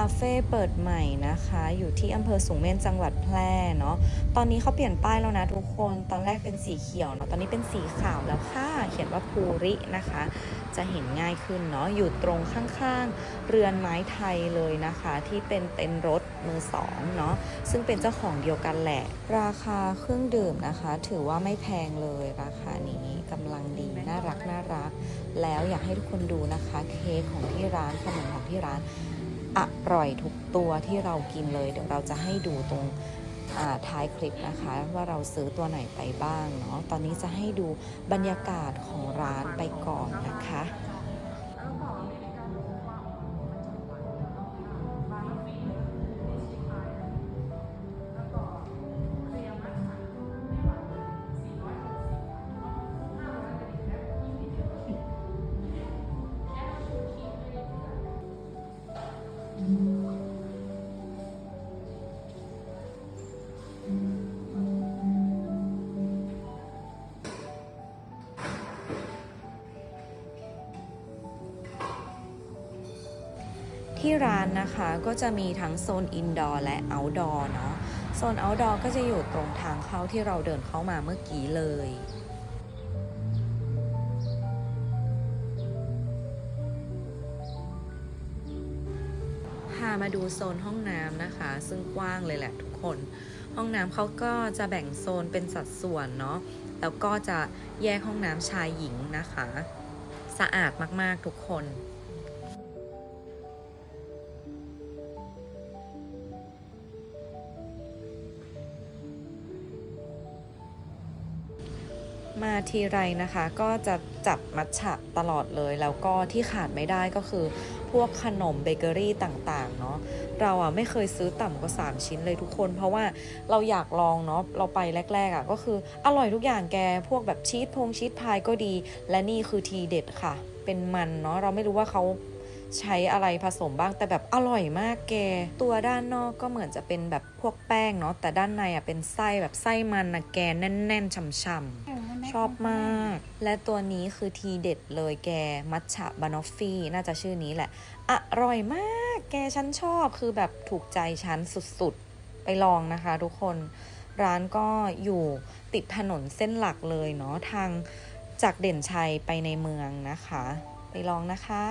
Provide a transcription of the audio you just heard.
าเฟ่เปิดใหม่นะคะ อยู่ที่อำเภอสูงเม่นจังหวัดแพร่เนาะตอนนี้เขาเปลี่ยนป้ายแล้วนะทุกคนตอนแรกเป็นสีเขียวเนาะตอนนี้เป็นสีขาวแล้วค่ะ เขียนว่าภูรินะคะ จะเห็นง่ายขึ้นเนาะอยู่ตรงข้างๆ เรือนไม้ไทยเลยนะคะ ที่เป็นเต็นท์รถมือสองเนาะซึ่งเป็นเจ้าของเดียวกันแหละ ราคาเครื่องดื่มนะคะ ถือว่าไม่แพงเลยราคานี้กำลังดีน่ารักน่ารัก แล้วอยากให้ทุกคนดูนะคะเค้กของที่ร้านขนมของที่ร้าน อร่อยทุกตัวที่เรากินเลย เดี๋ยวเราจะให้ดูตรงท้ายคลิปนะคะ ว่าเราซื้อตัวไหนไปบ้างเนาะตอนนี้จะให้ดูบรรยากาศของร้านไปก่อน ที่ร้านนะคะก็จะมีทั้งโซนอินดอร์และเอาท์ดอร์เนาะโซนเอาท์ดอร์ก็จะอยู่ตรงทางเข้าที่เราเดินเข้ามาเมื่อกี้เลยพามาดูโซนห้องน้ำนะคะ ซึ่งกว้างเลยแหละทุกคน ห้องน้ำเขาก็จะแบ่งโซนเป็นสัดส่วนเนาะแล้วก็จะแยกห้องน้ำชายหญิงนะคะ สะอาดมากๆทุกคน มาทีไรนะคะ ก็จะจัดมัทฉะตลอดเลย แล้วก็ที่ขาดไม่ได้ก็คือ พวกขนมเบเกอรี่ต่างๆเนาะเราอะไม่เคยซื้อต่ำกว่า 3 ชิ้นเลยทุกคน เพราะว่าเราอยากลองเนาะเราไปแรก ๆอะก็คืออร่อยทุกอย่างแกพวกแบบชีสพงชีสพายก็ดี และนี่คือทีเด็ดค่ะ เป็นมันเนาะเราไม่รู้ว่าเขาใช้อะไรผสมบ้างแต่แบบอร่อยมากแก ตัวด้านนอกก็เหมือนจะเป็นแบบพวกแป้งเนาะแต่ด้านในอะเป็นไส้แบบไส้มันนะแกแน่น ๆช่ำๆ ชอบมาก และตัวนี้คือทีเด็ดเลยแกมัทฉะบานอฟฟี่น่าจะชื่อนี้แหละ อร่อยมาก แกฉันชอบคือแบบถูกใจฉันสุดๆ ไปลองนะคะทุกคน ร้านก็อยู่ติดถนนเส้นหลักเลยเนาะทางจากเด่นชัยไปในเมืองนะคะ ไปลองนะคะ